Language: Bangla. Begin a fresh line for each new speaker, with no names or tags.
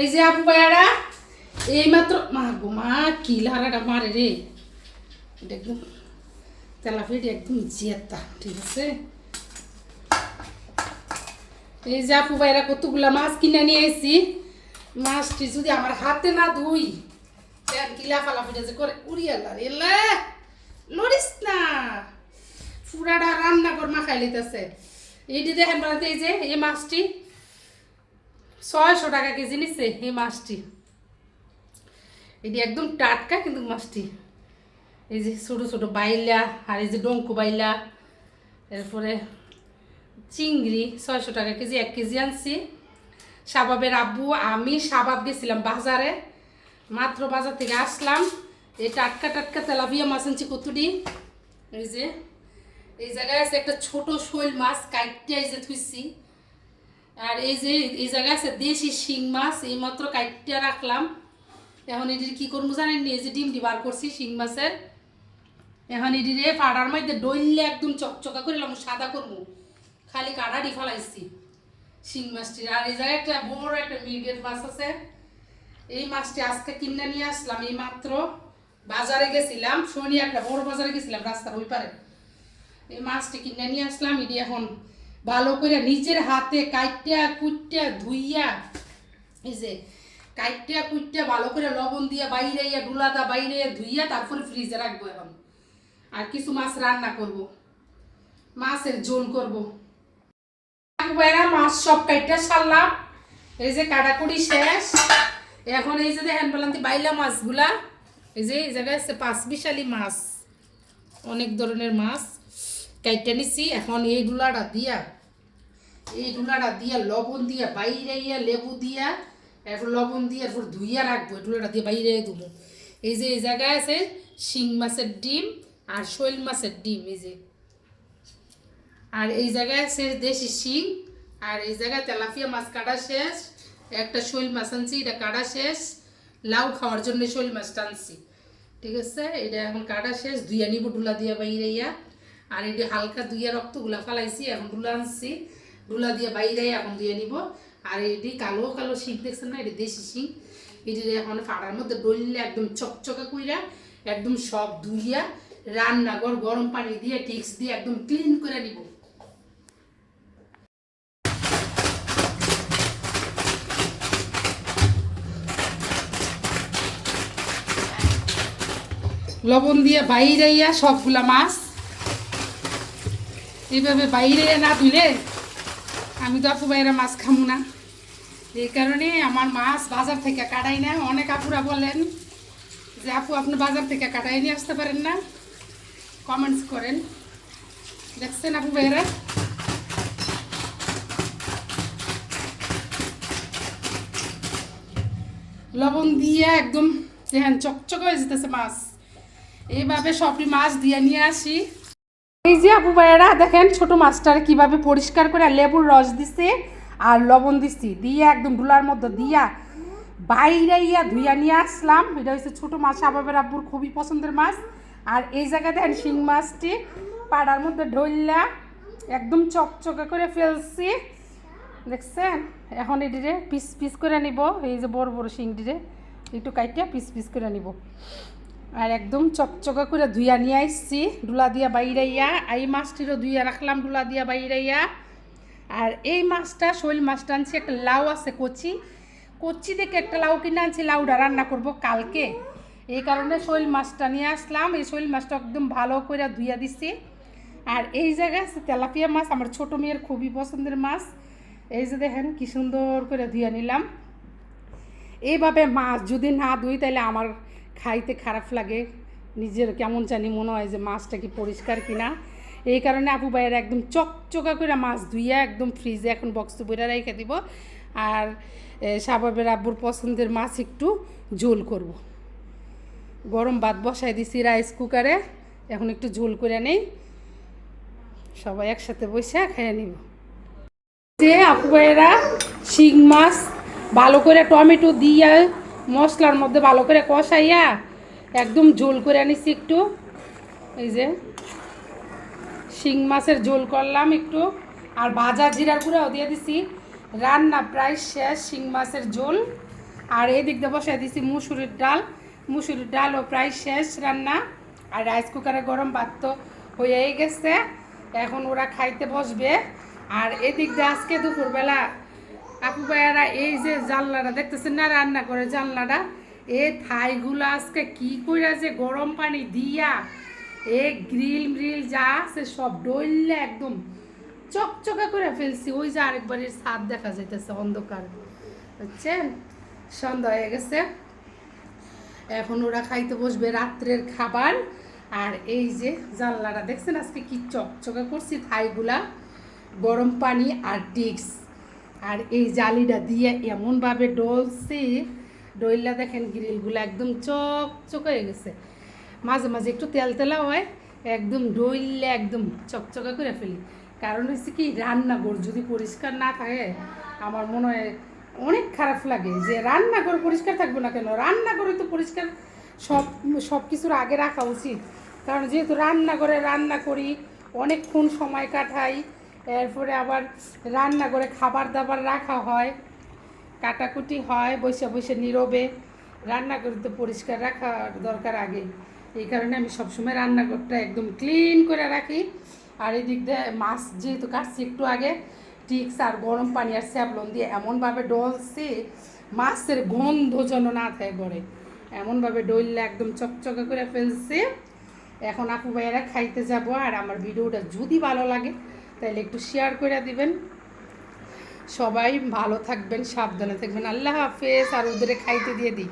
এই যে আপু ভাইয়ারা এই মাত্র মা কি লারাটা মারে রে। এটা একদম তেলাপিটি একদম জেতা ঠিক আছে? এই যে আপু ভাইরা কতগুলা মাছ কিনে নিয়ে এসেছি মাছটি যদি আমার হাতে না ধুই তেল কিলা ফালা ফুটে যে করে উড়িয়ে লার এলে লড়িস না। ফুরাটা রান্না কর মা খাই লিতেছে এইটি দেখেন বলতে এই যে, এই মাছটি ছয়শো টাকা কেজি নিচ্ছে এই মাছটি। এটি একদম টাটকা কিন্তু মাছটি। এই যে ছোটো ছোটো বাইলা আর এই যে ডঙ্কু বাইলা, এরপরে চিংড়ি ছয়শো টাকা কেজি, এক কেজি আনছি। সাবাবের আব্বু, আমি সাবাব গেছিলাম বাজারে, মাত্র বাজার থেকে আসলাম। এই টাটকা টাটকা তেলাপিয়া মাছ আনছি কতুটি? এই যে, এই জায়গায় আছে একটা ছোট শৈল মাছ, কাইটে এই যে থুইছি। আর এই যে, এই জায়গায় আছে দেশি শিং মাছ, এই মাত্র কাইটে রাখলাম। এখন এটির কি করব জানেন? এই যে ডিমটি বার করছি শিং মাছের। এখন এটিরে পাড়ার মধ্যে ডইলে একদম চকচকা করিলাম সাদা করব। খালি কাটাটি ফেলাইছি শিং মাছটির। আর এই জায়গায় একটা বড় একটা মির্গেট মাছ আছে। এই মাছটি আজকে কিনে নিয়ে আসলাম এই মাত্র। বাজারে গেছিলাম শনি একটা বড় বাজারে গেছিলাম, রাস্তার ওই পারে। এই মাছটি কিনে নিয়ে আসলাম, এটি এখন ভালো করে নিজের হাতে কাইটা কুইটা ধুইয়া, এই যে কাইটা কুইটা ভালো করে লবণ দিয়ে বাইরে ডুলাদা বাইরে ধুইয়া তারপরে ফ্রিজে রাখব এখন। আর কিছু মাছ রান্না করব। মাছের ঝোল করব। বাইরা মাছ সব কাইটা সারলাম। এই যে কাটাকুড়ি শেষ। এখন এই যে দেখেন বললাম বাইলা মাছগুলা, এই যে এই জায়গায় আছে পাঁচ বিশালি মাছ। অনেক ধরনের মাছ। কাইটা নিছি, এখন এই ডুলাটা দিয়া এই ডুলাটা দিয়া লবণ দিয়া বাইরে ইয়া লেবু দিয়া, এরপর লবণ দিয়ে এরপর ধুইয়া রাখব, এই ডুলাটা দিয়ে বাইরে দেবো এই যে এই জায়গায় আছে, শিং মাছের ডিম আর শৈল মাছের ডিম, এই যে। আর এই জায়গায় আছে দেশি শিং, আর এই জায়গায় তেলাপিয়া মাছ কাটা শেষ, একটা শৈল মাছ আনছি, এটা কাটা শেষ, লাউ খাওয়ার জন্য শৈল মাছটা আনছি। ঠিক আছে? এটা এখন কাটা শেষ, ধুইয়া নিব ডুলা দিয়া বাইরে ইয়া। আর এটি হালকা ধুইয়া রক্তগুলা ফালাইছি, এখন ডুলা আনছি। ডুলা দিয়ে বাইরে এখন ধুয়ে নিব। আর এটি কালো কালো শিং দেখছেন না? এটি দেশি শিং। এটি এখন ফাড়ার মধ্যে ডললে একদম চকচকে কইরা, একদম সব ধুইয়া রান্নাঘর গরম পানি দিয়ে, টিক্স দিয়ে একদম ক্লিন করে নিব। লবণ দিয়ে বাইরে ইয়া সবগুলা মাছ। এইভাবে বাইরে না ধুলে আমি তো আপু বাইরে মাছ খামু না। এই কারণে আমার মাছ বাজার থেকে কাটাই না। অনেক আপুরা বলেন যে, আপু, আপনি বাজার থেকে কাটাই নিয়ে আসতে পারেন না। কমেন্টস করেন। দেখছেন আপু ভাইরা লবণ দিয়ে একদম দেখেন চকচক হয়ে যেতেছে মাছ। এইভাবে সবটি মাছ দিয়ে নিয়ে আসি। এই যে আপু ভাইয়েরা, দেখেন ছোট মাছটার কীভাবে পরিষ্কার করে লেবুর রস দিছে আর লবণ দিছি। দিয়ে একদম ডুলার মধ্যে দিয়া বাইরে ইয়া ধুইয়া নিয়ে আসলাম। এটা হচ্ছে ছোট মাছ, আবাবের আব্বুর খুবই পছন্দের মাছ। আর এই জায়গায় দেখেন শিং মাছটি পাড়ার মধ্যে ঢইলা একদম চকচকে করে ফেলছি। দেখছেন? এখন এটিরে পিস পিস করে নিব। এই যে বড় বড় শিংটিরে, একটু কাইটিয়া পিস পিস করে নিব। আর একদম চকচকা করে ধুইয়া নিয়ে আসছি ডুলা দিয়া বাইরাইয়া, এই মাছটিরও ধুইয়া রাখলাম ডুলা দিয়া বাইরাইয়া। আর এই মাছটা, শৈল মাছটা আনছি, একটা লাউ আছে কচি। কচি দেখে একটা লাউ কিনে আনছি, লাউটা রান্না করব কালকে। এই কারণে শৈল মাছটা নিয়ে আসলাম। এই শৈল মাছটা একদম ভালো করে ধুইয়া দিছি। আর এই জায়গায় আছে তেলাপিয়া মাছ, আমার ছোটো মেয়ের খুবই পছন্দের মাছ। এই যে দেখেন কি সুন্দর করে ধুইয়া নিলাম। এইভাবে মাছ যদি না ধুই, তাহলে আমার খাইতে খারাপ লাগে। নিজের কেমন জানি মনে হয় যে মাছটা কি পরিষ্কার কিনা। এই কারণে আপু ভাইয়ের একদম চকচকা করে মাছ ধুইয়া একদম ফ্রিজে এখন বক্স বইরা রেখে দিব। আর সাবাবের আব্বুর পছন্দের মাছ একটু ঝোল করব। গরম ভাত বসাই দিছি রাইস কুকারে এখন একটু ঝোল করে নেই। সবাই একসাথে বসে খেয়ে নিব। যে আপু ভাইয়েরা শিং মাছ ভালো করে টমেটো দিয়া মশলার মধ্যে ভালো করে কষাইয়া একদম ঝোল করে আনিছি একটু। এই যে শিং মাছের ঝোল করলাম একটু। আর ভাজা জিরার গুঁড়াও দিয়ে দিছি। রান্না প্রায় শেষ শিং মাছের ঝোল।
আর এই দিক দিয়ে বসাই দিছি মুসুরির ডাল। মুসুরির ডালও প্রায় শেষ রান্না। আর রাইস কুকারে গরম ভাত তো হয়েই গেছে। এখন ওরা খাইতে বসবে। আর এদিক দিয়ে আজকে দুপুরবেলা আপু ভাইয়ারা, এই যে জানলাটা দেখতেছেন না রান্না করে জানলাটা? এ থাইগুলো আজকে কি কইরা যে গরম পানি দিয়া, এ গ্রিল মিল যা আছে সব ডইলে একদম চকচকা করে ফেলছি। ওই যে আরেকবারের ছাদ দেখা যাইতেছে অন্ধকার। বুঝছেন? সন্ধ্যা হয়ে গেছে। এখন ওরা খাইতে বসবে রাত্রের খাবার। আর এই যে জানলাটা দেখছেন আজকে কি চকচকা করছি থাইগুলা? গরম পানি আর টিক্স আর এই জালিটা দিয়ে এমনভাবে ডলছি, ডইলা দেখেন গ্রিলগুলো একদম চকচক হয়ে গেছে। মাঝে মাঝে একটু তেল তেলা হয়, একদম ডইলে একদম চকচকা করে ফেলি। কারণ হচ্ছে কি, রান্নাঘর যদি পরিষ্কার না থাকে, আমার মনে হয় অনেক খারাপ লাগে যে রান্নাঘর পরিষ্কার থাকবে না কেন? রান্নাঘরে তো পরিষ্কার, সব সব কিছুর আগে রাখা উচিত। কারণ যেহেতু রান্নাঘরে রান্না করি, অনেকক্ষণ সময় কাটাই এরপরে আবার রান্না করে খাবার দাবার রাখা হয়, কাটাকুটি হয়, বসে বসে নীরবে। রান্না তো পরিষ্কার রাখা দরকার আগে। এই কারণে আমি সবসময় রান্নাঘরটা একদম ক্লিন করে রাখি। আর এদিক দিয়ে মাছ যেহেতু কাটছি একটু আগে, টিক্স আর গরম পানি আর স্যাবলন দিয়ে এমনভাবে ডলছি, মাছের গন্ধ যেন না থাকে ঘরে। এমনভাবে ডললে একদম চকচকে করে ফেলছে। এখন আপু ভাইয়েরা খাইতে যাব আর আমার ভিডিওটা যদি ভালো লাগে তাহলে একটু শেয়ার করে দিবেন। সবাই ভালো থাকবেন, সাবধানে থাকবেন। আল্লাহ হাফেজ, আর ওদের খাইতে দিয়ে দিই।